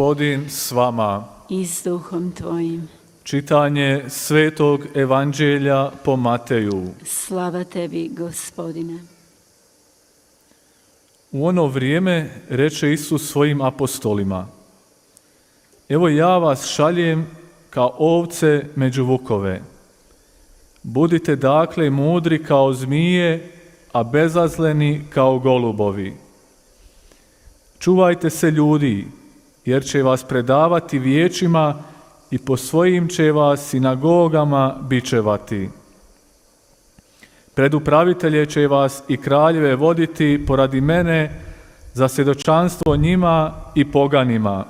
Gospodin s vama. i s duhom tvojim. Čitanje Svetog Evanđelja po Mateju. Slava tebi, gospodine. U ono vrijeme reče Isus svojim apostolima, Evo ja vas šaljem kao ovce među vukove. Budite dakle mudri kao zmije, a bezazleni kao golubovi. Čuvajte se ljudi, jer će vas predavati vijećima i po svojim će vas sinagogama bičevati. Pred upravitelje će vas i kraljeve voditi poradi mene za svjedočanstvo njima i poganima.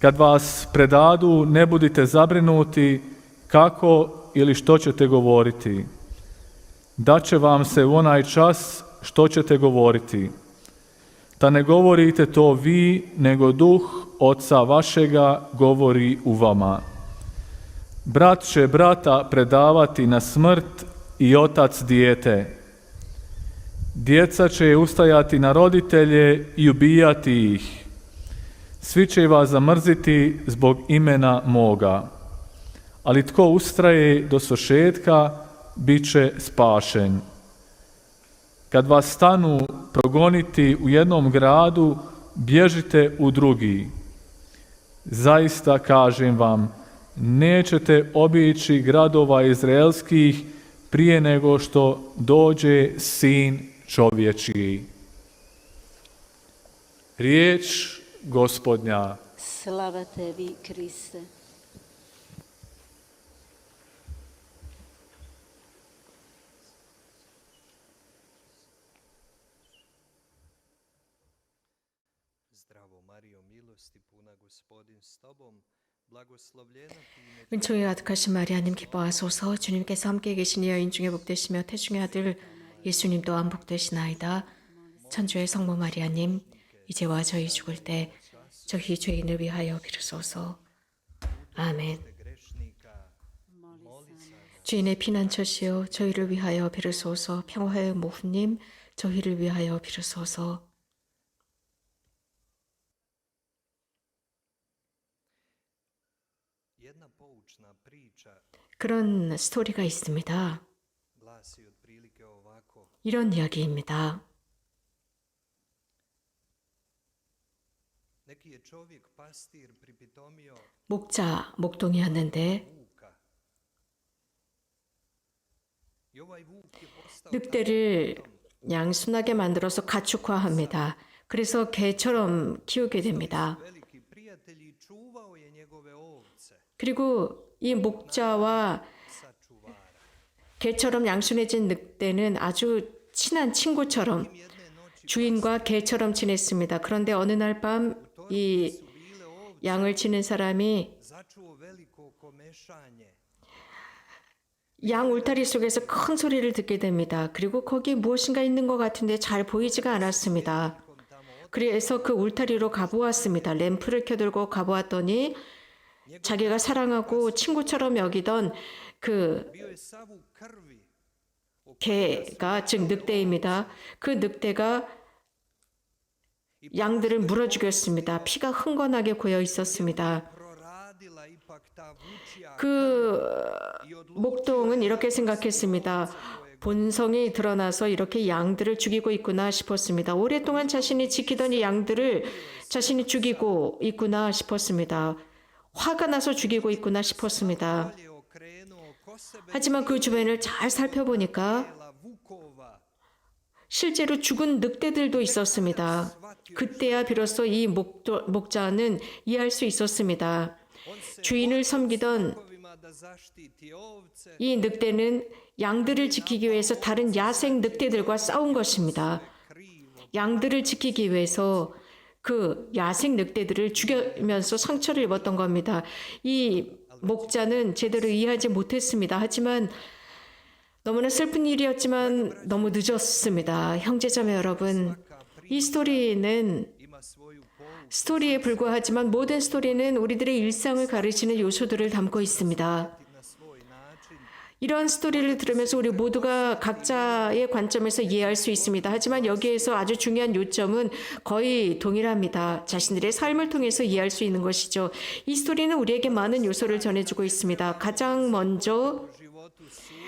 Kad vas predadu, ne budite zabrinuti kako ili što ćete govoriti. Daće vam se u onaj čas što ćete govoriti. Ta ne govorite to vi, nego duh Oca vašega govori u vama. Brat će brata predavati na smrt i otac dijete. Djeca će ustajati na roditelje i ubijati ih. Svi će vas zamrziti zbog imena moga. Ali tko ustraje do sošetka, bit će spašen. Kad vas stanu progoniti u jednom gradu, bježite u drugi. Zaista kažem vam, nećete obići gradova izraelskih prije nego što dođe sin čovječiji. Riječ gospodnja. Slava tebi, Kriste. 은총이 가득하신 마리아님 기뻐하소서 주님께서 함께 계시니 여인 중에 복되시며 태중의 아들 예수님 또한 복되시나이다 천주의 성모 마리아님 이제와 저희 죽을 때 저희 죄인을 위하여 비르소서 아멘. 주인의 피난처시여 저희를 위하여 비르소서 평화의 모후님 저희를 위하여 비르소서 그런 스토리가 있습니다. 이런 이야기입니다 목자 목동이었는데 늑대를 양순하게 만들어서 가축화합니다. 그래서 개처럼 키우게 됩니다. 그리고 이 목자와. 개처럼 양순해진 늑대는 아주 친한 친구처럼 주인과 개처럼 지냈습니다. 그런데 어느 날 밤 이 양을 치는 사람이. 양 울타리 속에서 큰 소리를 듣게 됩니다. 그리고 거기 무엇인가 있는 것 같은데 잘 보이지가 않았습니다. 그래서 그 울타리로 가보았습니다. 램프를 켜들고 가보았더니 자기가 사랑하고 친구처럼 여기던 그. 개가 즉 늑대입니다. 그 늑대가 양들을 물어 죽였습니다. 피가 흥건하게 고여 있었습니다. 그 목동은 이렇게 생각했습니다. 본성이 드러나서 이렇게 양들을 죽이고 있구나 싶었습니다. 오랫동안 자신이 지키던 이 양들을 자신이 죽이고 있구나 싶었습니다. 화가 나서 죽이고 있구나 싶었습니다. 하지만 그 주변을 잘 살펴보니까. 실제로 죽은 늑대들도 있었습니다. 그때야 비로소 이 목도, 목자는 이해할 수 있었습니다. 주인을 섬기던 이 늑대는 양들을 지키기 위해서 다른 야생 늑대들과 싸운 것입니다. 양들을 지키기 위해서 그 야생 늑대들을 죽이면서 상처를 입었던 겁니다. 이 목자는 제대로 이해하지 못했습니다. 하지만 너무나 슬픈 일이었지만 너무 늦었습니다. 형제자매 여러분, 이 스토리는. 스토리에 불과하지만 모든 스토리는 우리들의 일상을 가르치는 요소들을 담고 있습니다. 이러한 스토리를 들으면서 우리 모두가 각자의 관점에서 이해할 수 있습니다. 하지만 여기에서 아주 중요한 요점은 거의 동일합니다. 자신들의 삶을 통해서 이해할 수 있는 것이죠. 이 스토리는 우리에게 많은 요소를 전해주고 있습니다. 가장 먼저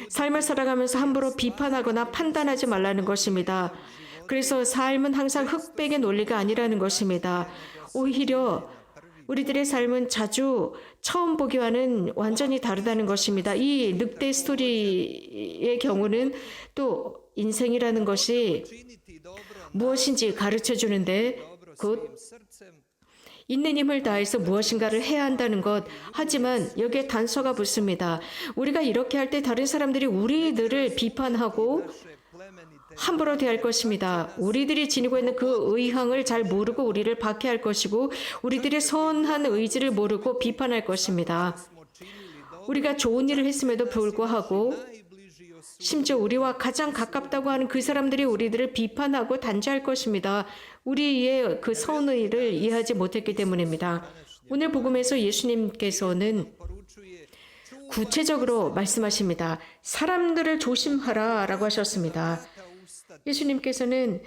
삶을 살아가면서 함부로 비판하거나 판단하지 말라는 것입니다. 그래서 삶은 항상 흑백의 논리가 아니라는 것입니다. 오히려 우리들의 삶은 자주 처음 보기와는 완전히 다르다는 것입니다. 이 늑대 스토리의 경우는 또 인생이라는 것이 무엇인지 가르쳐 주는데 곧 있는 힘을 다해서 무엇인가를 해야 한다는 것. 하지만 여기에 단서가 붙습니다. 우리가 이렇게 할 때 다른 사람들이 우리들을 비판하고 함부로 대할 것입니다. 우리들이 지니고 있는 그 의향을 잘 모르고 우리를 박해할 것이고 우리들의 선한 의지를 모르고 비판할 것입니다. 우리가 좋은 일을 했음에도 불구하고 심지어 우리와 가장 가깝다고 하는 그 사람들이 우리들을 비판하고 단죄할 것입니다. 우리의 그 선의를 이해하지 못했기 때문입니다. 오늘 복음에서 예수님께서는 구체적으로 말씀하십니다. 사람들을 조심하라 라고 하셨습니다. 예수님께서는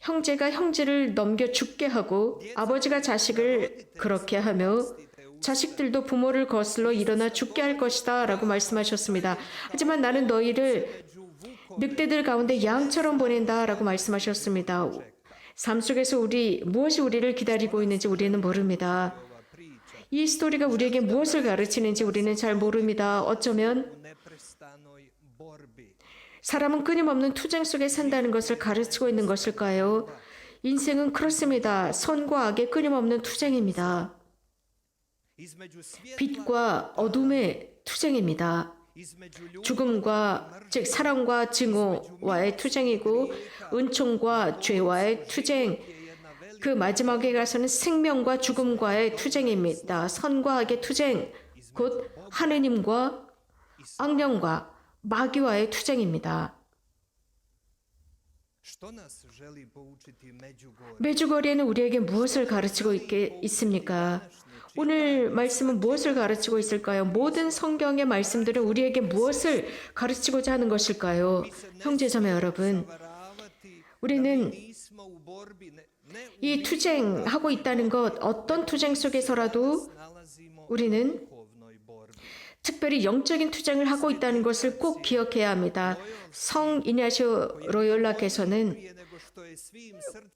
형제가 형제를 넘겨 죽게 하고 아버지가 자식을 그렇게 하며 자식들도 부모를 거슬러 일어나 죽게 할 것이다 라고 말씀하셨습니다. 하지만 나는 너희를 늑대들 가운데 양처럼 보낸다 라고 말씀하셨습니다. 삶 속에서 우리 무엇이 우리를 기다리고 있는지 우리는 모릅니다. 이 스토리가 우리에게 무엇을 가르치는지 우리는 잘 모릅니다. 어쩌면 사람은 끊임없는 투쟁 속에 산다는 것을 가르치고 있는 것일까요? 인생은 그렇습니다. 선과 악의 끊임없는 투쟁입니다. 빛과 어둠의 투쟁입니다. 죽음과 즉 사랑과 증오와의 투쟁이고 은총과 죄와의 투쟁 그 마지막에 가서는 생명과 죽음과의 투쟁입니다. 선과 악의 투쟁 곧 하느님과 악령과 마귀와의 투쟁입니다. 매주거리에는 우리에게 무엇을 가르치고 있게 있습니까? 오늘 말씀은 무엇을 가르치고 있을까요? 모든 성경의 말씀들은 우리에게 무엇을 가르치고자 하는 것일까요? 형제자매 여러분, 우리는 이 투쟁하고 있다는 것, 어떤 투쟁 속에서라도 우리는 특별히 영적인 투쟁을 하고 있다는 것을 꼭 기억해야 합니다. 성 이냐시오 로열라께서는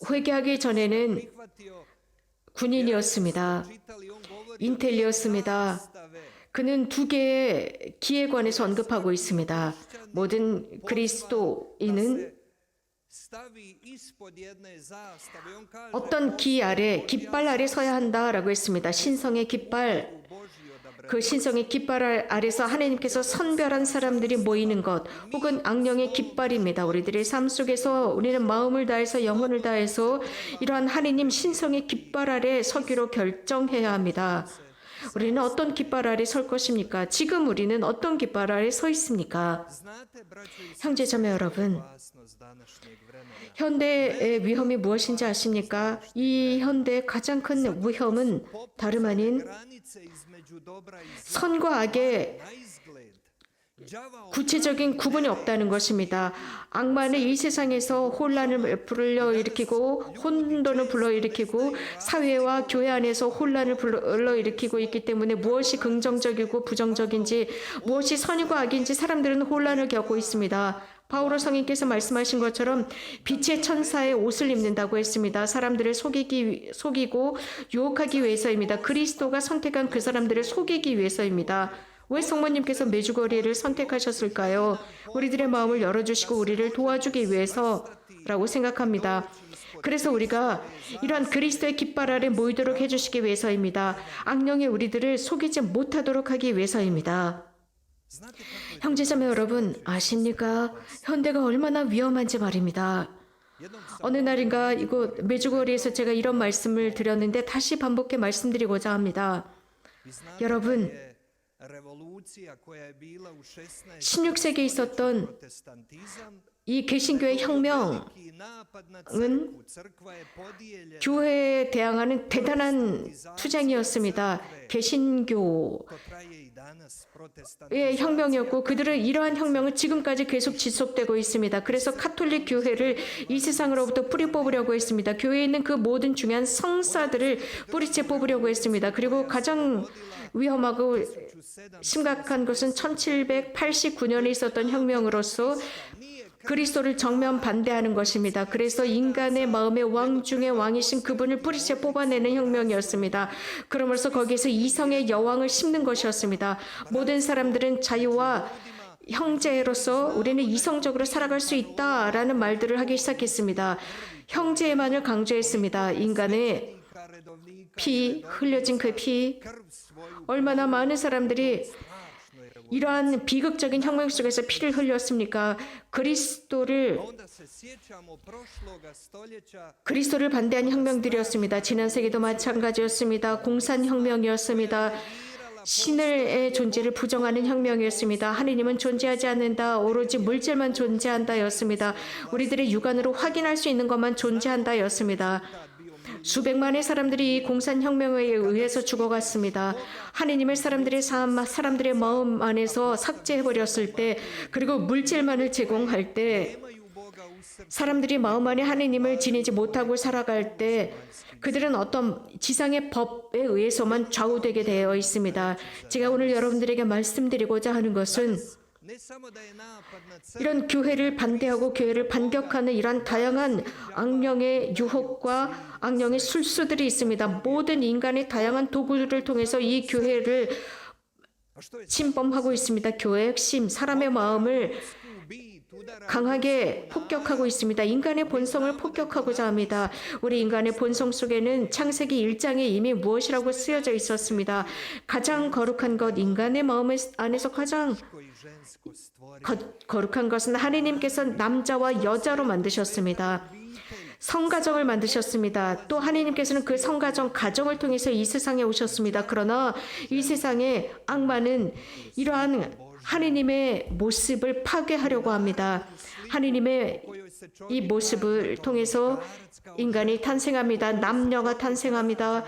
회개하기 전에는 군인이었습니다. 인텔리였습니다. 그는 두 개의 기에 관해서 언급하고 있습니다. 모든 그리스도인은 어떤 기 아래, 깃발 아래 서야 한다라고 했습니다. 신성의 깃발, 그 신성의 깃발 아래서 하나님께서 선별한 사람들이 모이는 것, 혹은 악령의 깃발입니다. 우리들의 삶 속에서 우리는 마음을 다해서 영혼을 다해서 이러한 하나님 신성의 깃발 아래 서기로 결정해야 합니다. 우리는 어떤 깃발 아래 설 것입니까? 지금 우리는 어떤 깃발 아래 서 있습니까? 형제 자매 여러분, 현대의 위험이 무엇인지 아십니까? 이 현대의 가장 큰 위험은 다름 아닌 선과 악의 구체적인 구분이 없다는 것입니다. 악마는 이 세상에서 혼란을 불러일으키고 혼돈을 불러일으키고 사회와 교회 안에서 혼란을 불러일으키고 있기 때문에 무엇이 긍정적이고 부정적인지 무엇이 선이고 악인지 사람들은 혼란을 겪고 있습니다. 바오로 성인께서 말씀하신 것처럼 빛의 천사의 옷을 입는다고 했습니다. 사람들을 속이기 속이고 유혹하기 위해서입니다. 그리스도가 선택한 그 사람들을 속이기 위해서입니다. 왜 성모님께서 메주거리를 선택하셨을까요? 우리들의 마음을 열어주시고 우리를 도와주기 위해서라고 생각합니다. 그래서 우리가 이러한 그리스도의 깃발 아래 모이도록 해주시기 위해서입니다. 악령이 우리들을 속이지 못하도록 하기 위해서입니다. 형제자매 여러분 아십니까? 현대가 얼마나 위험한지 말입니다. 어느 날인가 이곳 메주거리에서 제가 이런 말씀을 드렸는데 다시 반복해 말씀드리고자 합니다. 여러분 16세기에 있었던 이 개신교의 혁명 napad na crkvu. Crkva je podijeljena. 교회에 대항하는 대단한 투쟁이었습니다. 개신교 To traje i danas. Protestant. 의 혁명이었고 그들은 이러한 혁명은 지금까지 계속 지속되고 있습니다. 그래서 카톨릭 교회를 이 세상으로부터 뿌리 뽑으려고 했습니다. 교회에 있는 그 모든 중요한 성사들을 뿌리째 뽑으려고 했습니다. 그리고 가장 위험하고 심각한 것은 1789년에 있었던 혁명으로서 그리스도를 정면 반대하는 것입니다. 그래서 인간의 마음의 왕 중의 왕이신 그분을 뿌리째 뽑아내는 혁명이었습니다. 그러면서 거기에서 이성의 여왕을 심는 것이었습니다. 모든 사람들은 자유와 형제로서 우리는 이성적으로 살아갈 수 있다라는 말들을 하기 시작했습니다. 형제만을 강조했습니다. 인간의 피, 흘려진 그 피, 얼마나 많은 사람들이 이러한 비극적인 혁명 속에서 피를 흘렸습니까? 그리스도를 그리스도를 반대한 혁명들이었습니다. 지난 세기도 마찬가지였습니다. 공산 혁명이었습니다. 신의 존재를 부정하는 혁명이었습니다. 하느님은 존재하지 않는다. 오로지 물질만 존재한다였습니다. 우리들의 육안으로 확인할 수 있는 것만 존재한다였습니다. 수백만의 사람들이 이 공산혁명에 의해서 죽어갔습니다. 하느님을 사람들의 삶, 사람들의 마음 안에서 삭제해버렸을 때, 그리고 물질만을 제공할 때. 사람들이 마음 안에 하느님을 지니지 못하고 살아갈 때 그들은 어떤 지상의 법에 의해서만 좌우되게 되어 있습니다. 제가 오늘 여러분들에게 말씀드리고자 하는 것은 이런 교회를 반대하고 교회를 반격하는 이러한 다양한 악령의 유혹과 악령의 술수들이 있습니다. 모든 인간의 다양한 도구들을 통해서 이 교회를 침범하고 있습니다. 교회의 핵심, 사람의 마음을 강하게 폭격하고 있습니다. 인간의 본성을 폭격하고자 합니다. 우리 인간의 본성 속에는 창세기 1장에 이미 무엇이라고 쓰여져 있었습니다. 가장 거룩한 것, 인간의 마음 안에서 가장 거룩한 것은 하느님께서 남자와 여자로 만드셨습니다. 성가정을 만드셨습니다. 또 하느님께서는 그 성가정 가정을 통해서 이 세상에 오셨습니다. 그러나 이 세상에 악마는 이러한 하느님의 모습을 파괴하려고 합니다. 하느님의 이 모습을 통해서 인간이 탄생합니다. 남녀가 탄생합니다.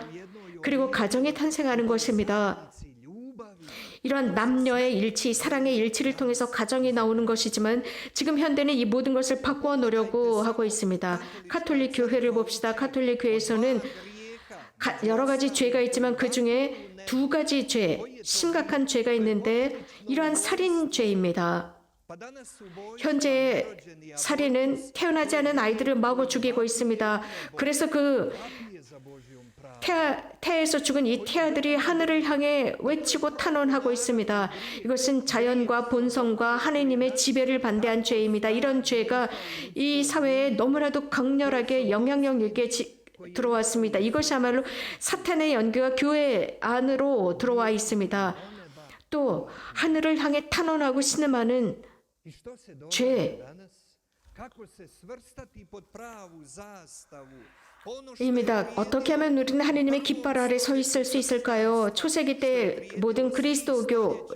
그리고 가정이 탄생하는 것입니다. 이러한 남녀의 일치, 사랑의 일치를 통해서 가정이 나오는 것이지만 지금 현대는 이 모든 것을 바꾸어 놓으려고 하고 있습니다. 카톨릭 교회를 봅시다. 카톨릭 교회에서는 가- 여러 가지 죄가 있지만 그 중에 두 가지 죄, 심각한 죄가 있는데 이러한 살인죄입니다. 현재 살인은 태어나지 않은 아이들을 마구 죽이고 있습니다. 그래서 그 태아, 태에서 죽은 이 태아들이 하늘을 향해 외치고 탄원하고 있습니다. 이것은 자연과 본성과 하느님의 지배를 반대한 죄입니다. 이런 죄가 이 사회에 너무나도 강렬하게 영향력 있게 지- 들어왔습니다. 이것이야말로 사탄의 연기가 교회 안으로 들어와 있습니다. 또 하늘을 향해 탄원하고 신음하는 죄. 입니다. 어떻게 하면 우리는 하느님의 깃발 아래 서 있을 수 있을까요? 초세기 때 모든 그리스도교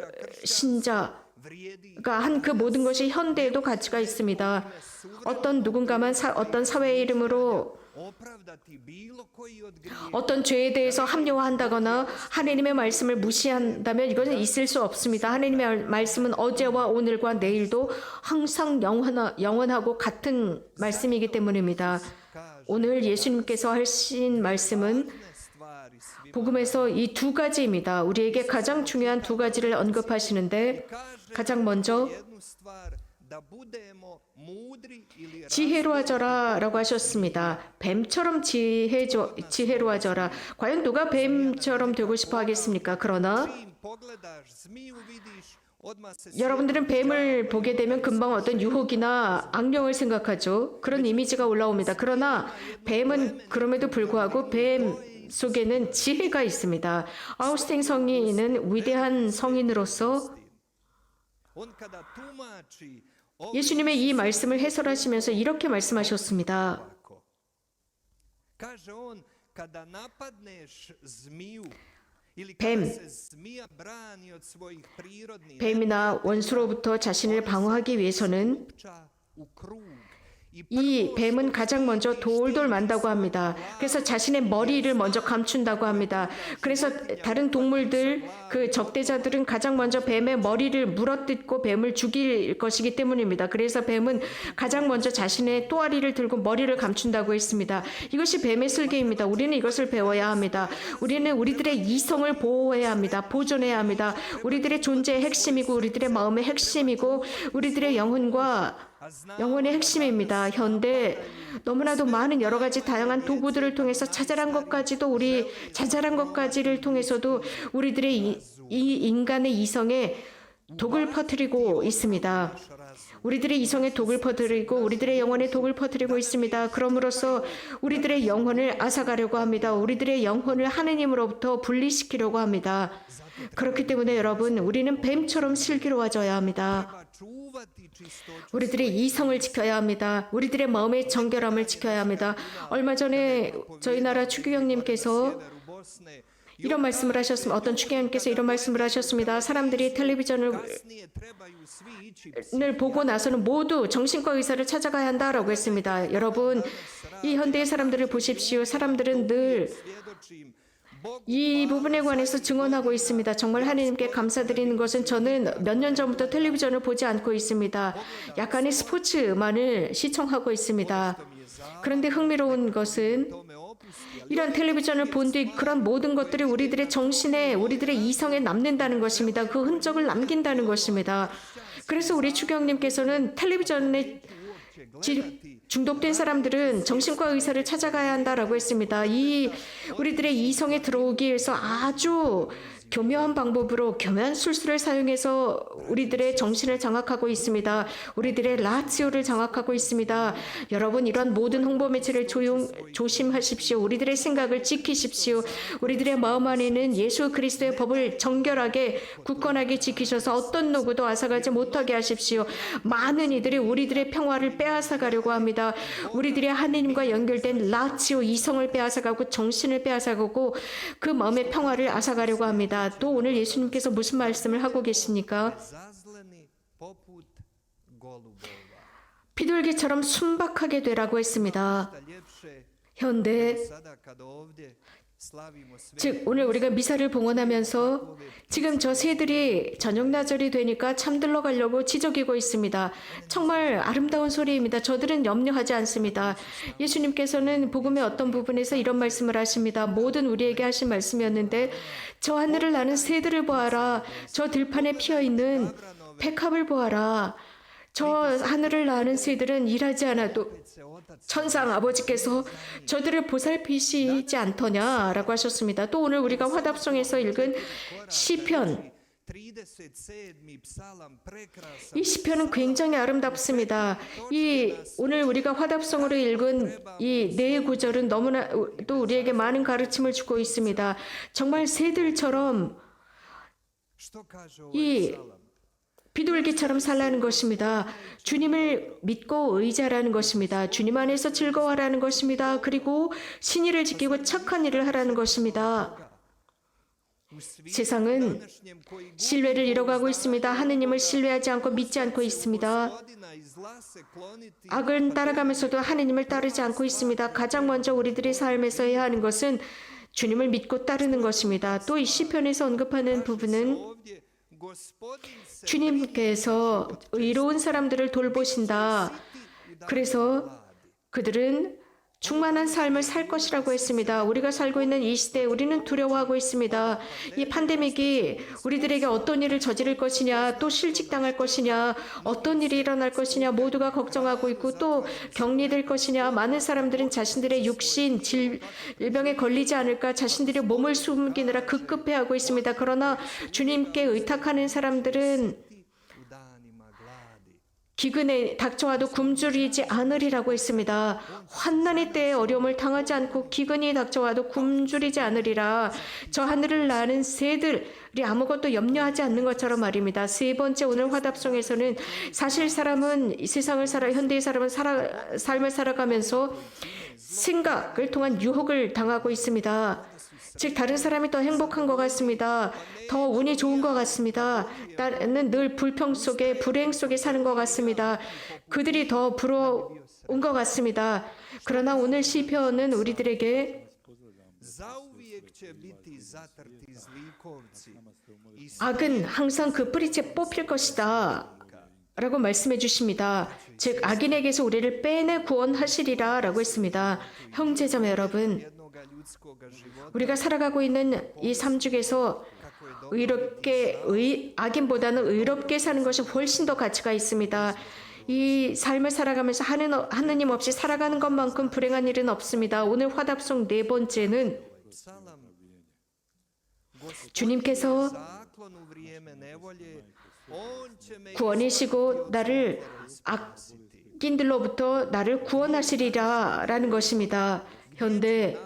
신자가 vrijedi 한그 모든 것이 현대에도 가치가 있습니다. 어떤 누군가만 사, 어떤 사회의 이름으로. 어떤 죄에 대해서 합리화한다거나 하느님의 말씀을 무시한다면 이것은 있을 수 없습니다. 하느님의 말씀은 어제와 오늘과 내일도 항상 영원하, 영원하고 같은 말씀이기 때문입니다. 오늘 예수님께서 하신 말씀은 복음에서 이 두 가지입니다. 우리에게 가장 중요한 두 가지를 언급하시는데 가장 먼저 ili 지혜로워져라 라고 하셨습니다. 뱀처럼 지혜조, 지혜로워져라. 과연 누가 뱀처럼 되고 싶어 하겠습니까? 그러나 여러분들은 뱀을 보게 되면 금방 어떤 유혹이나 악령을 생각하죠. 그런 이미지가 올라옵니다. 그러나 뱀은 그럼에도 불구하고 뱀 속에는 지혜가 있습니다. 아우스팅 성인은 위대한 성인으로서 예수님의 이 말씀을 해설하시면서 이렇게 말씀하셨습니다. 뱀. 뱀이나 원수로부터 자신을 방어하기 위해서는 이 뱀은 가장 먼저 돌돌 만다고 합니다. 그래서 자신의 머리를 먼저 감춘다고 합니다. 그래서 다른 동물들 그 적대자들은 가장 먼저 뱀의 머리를 물어뜯고 뱀을 죽일 것이기 때문입니다. 그래서 뱀은 가장 먼저 자신의 또아리를 들고 머리를 감춘다고 했습니다. 이것이 뱀의 슬개입니다. 우리는 이것을 배워야 합니다. 우리는 우리들의 이성을 보호해야 합니다. 보존해야 합니다. 우리들의 존재의 핵심이고 우리들의 마음의 핵심이고 우리들의 영혼과 영혼의 핵심입니다. 현대 너무나도 많은 여러 가지 다양한 도구들을 통해서 자잘한 것까지도 우리 자잘한 것까지를 통해서도 우리들의 이, 이 인간의 이성에 독을 퍼뜨리고 있습니다. 우리들의 이성에 독을 퍼뜨리고 우리들의 영혼에 독을 퍼뜨리고 있습니다. 그럼으로써 우리들의 영혼을 앗아가려고 합니다. 우리들의 영혼을 하느님으로부터 분리시키려고 합니다. 그렇기 때문에 여러분, 우리는 뱀처럼 슬기로워져야 합니다. 우리들의 이성을 지켜야 합니다. 우리들의 마음의 정결함을 지켜야 합니다. 얼마 전에 저희 나라 추기경님께서 이런 말씀을 하셨습니다. 어떤 추기경님께서 이런 말씀을 하셨습니다. 사람들이 텔레비전을 을 보고 나서는 모두 정신과 의사를 찾아가야 한다라고 했습니다. 여러분, 이 현대의 사람들을 보십시오. 사람들은 늘 이 부분에 관해서 증언하고 있습니다. 정말 하나님께 감사드리는 것은 저는 몇 년 전부터 텔레비전을 보지 않고 있습니다. 약간의 스포츠만을 시청하고 있습니다. 그런데 흥미로운 것은 이런 텔레비전을 본 뒤 그런 모든 것들이 우리들의 정신에 우리들의 이성에 남는다는 것입니다. 그 흔적을 남긴다는 것입니다. 그래서 우리 추경님께서는 텔레비전에 지- 중독된 사람들은 정신과 의사를 찾아가야 한다라고 했습니다. 이 우리들의 이성에 들어오기 위해서 아주 교묘한 방법으로 교묘한 술수를 사용해서 우리들의 정신을 장악하고 있습니다. 우리들의 라치오를 장악하고 있습니다. 여러분 이런 모든 홍보 매체를 조용 조심하십시오. 우리들의 생각을 지키십시오. 우리들의 마음 안에는 예수 그리스도의 법을 정결하게 굳건하게 지키셔서 어떤 누구도 앗아가지 못하게 하십시오. 많은 이들이 우리들의 평화를 빼앗아 가려고 합니다. 우리들의 하느님과 연결된 라치오 이성을 빼앗아 가고 정신을 빼앗아 가고 그 마음의 평화를 앗아 가려고 합니다. 또 오늘 예수님께서 무슨 말씀을 하고 계십니까? 비둘기처럼 순박하게 되라고 했습니다. 현대 즉 오늘 우리가 미사를 봉헌하면서 지금 저 새들이 저녁 나절이 되니까 잠들러 가려고 지저귀고 있습니다. 정말 아름다운 소리입니다. 저들은 염려하지 않습니다. 예수님께서는 복음의 어떤 부분에서 이런 말씀을 하십니다. 모든 우리에게 하신 말씀이었는데 저 하늘을 나는 새들을 보아라. 저 들판에 피어 있는 백합을 보아라. 저 하늘을 나는 새들은 일하지 않아도 천상 아버지께서 저들을 보살피시지 않더냐라고 하셨습니다. 또 오늘 우리가 화답송에서 읽은 시편 37. psalam prekrasan 이 시편은 굉장히 아름답습니다. 이 오늘 우리가 화답송으로 읽은 이 네 구절은 너무나 또 우리에게 많은 가르침을 주고 있습니다. 정말 새들처럼 이? 비둘기처럼 살라는 것입니다. 주님을 믿고 의지하라는 것입니다. 주님 안에서 즐거워하라는 것입니다. 그리고 신의를 지키고 착한 일을 하라는 것입니다. 세상은 신뢰를 잃어가고 있습니다. 하느님을 신뢰하지 않고 믿지 않고 있습니다. 악을 따라가면서도 하느님을 따르지 않고 있습니다. 가장 먼저 우리들의 삶에서 해야 하는 것은 주님을 믿고 따르는 것입니다. 또 이 시편에서 언급하는 부분은 주님께서 의로운 사람들을 돌보신다. 그래서 그들은 충만한 삶을 살 것이라고 했습니다. 우리가 살고 있는 이 시대에 우리는 두려워하고 있습니다. 이 팬데믹이 우리들에게 어떤 일을 저지를 것이냐, 또 실직당할 것이냐, 어떤 일이 일어날 것이냐, 모두가 걱정하고 있고 또 격리될 것이냐, 많은 사람들은 자신들의 육신, 질, 질병에 걸리지 않을까 자신들의 몸을 숨기느라 급급해하고 있습니다. 그러나 주님께 의탁하는 사람들은. 기근에 닥쳐와도 굶주리지 않으리라고 했습니다. 환난의 때에 어려움을 당하지 않고 기근이 닥쳐와도 굶주리지 않으리라. 저 하늘을 나는 새들이 아무것도 염려하지 않는 것처럼 말입니다. 세 번째 오늘 화답송에서는 사실 사람은 이 세상을 살아 현대의 사람은 살아, 삶을 살아가면서 생각을 통한 유혹을 당하고 있습니다. 즉 다른 사람이 더 행복한 것 같습니다. 더 운이 좋은 것 같습니다. 나는 늘 불평 속에 불행 속에 사는 것 같습니다. 그들이 더 부러 온것 같습니다. 그러나 오늘 시편은 우리들에게 악은 항상 그 뿌리째 뽑힐 것이다. 라고 말씀해 주십니다. 즉, 악인에게서 우리를 빼내 구원하시리라 라고 했습니다. 형제자매 여러분, 우리가 살아가고 있는 이삶 중에서 의롭게, 의, 악인보다는 의롭게 사는 것이 훨씬 더 가치가 있습니다. 이 삶을 살아가면서 하는, 하느님 없이 살아가는 것만큼 불행한 일은 없습니다. 오늘 화답송 네 번째는. 주님께서 구원이시고 나를 악인들로부터 나를 구원하시리라 라는 것입니다. 현대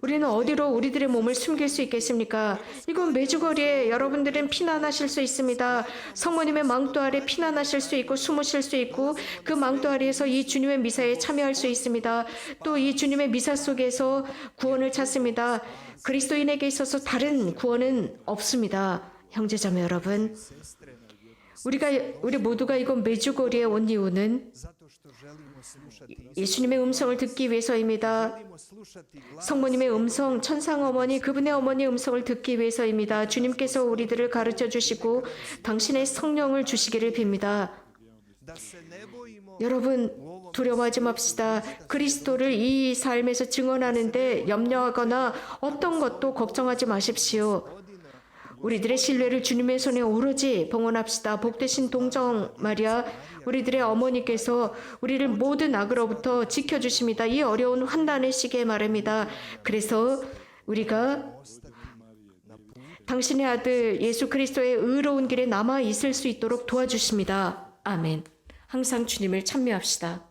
우리는 어디로 우리들의 몸을 숨길 수 있겠습니까? 이건 매주거리에 여러분들은 피난하실 수 있습니다. 성모님의 망토 아래 피난하실 수 있고 숨으실 수 있고 그 망토 아래에서 이 주님의 미사에 참여할 수 있습니다. 또 이 주님의 미사 속에서 구원을 찾습니다. 그리스도인에게 있어서 다른 구원은 없습니다. 형제자매 여러분, 우리가 우리 모두가 이곳 매주거리에 온 이유는 예수님의 음성을 듣기 위해서입니다. 성모님의 음성, 천상 어머니, 그분의 어머니 음성을 듣기 위해서입니다. 주님께서 우리들을 가르쳐 주시고 당신의 성령을 주시기를 빕니다. 여러분, 두려워하지 맙시다. 그리스도를 이 삶에서 증언하는데 염려하거나 어떤 것도 걱정하지 마십시오. 우리들의 신뢰를 주님의 손에 오로지 봉헌합시다. 복되신 동정 마리아, 우리들의 어머니께서 우리를 모든 악으로부터 지켜주십니다. 이 어려운 환난의 시기에 말입니다. 그래서 우리가 당신의 아들 예수 그리스도의 의로운 길에 남아 있을 수 있도록 도와주십니다. 아멘. 항상 주님을 찬미합시다.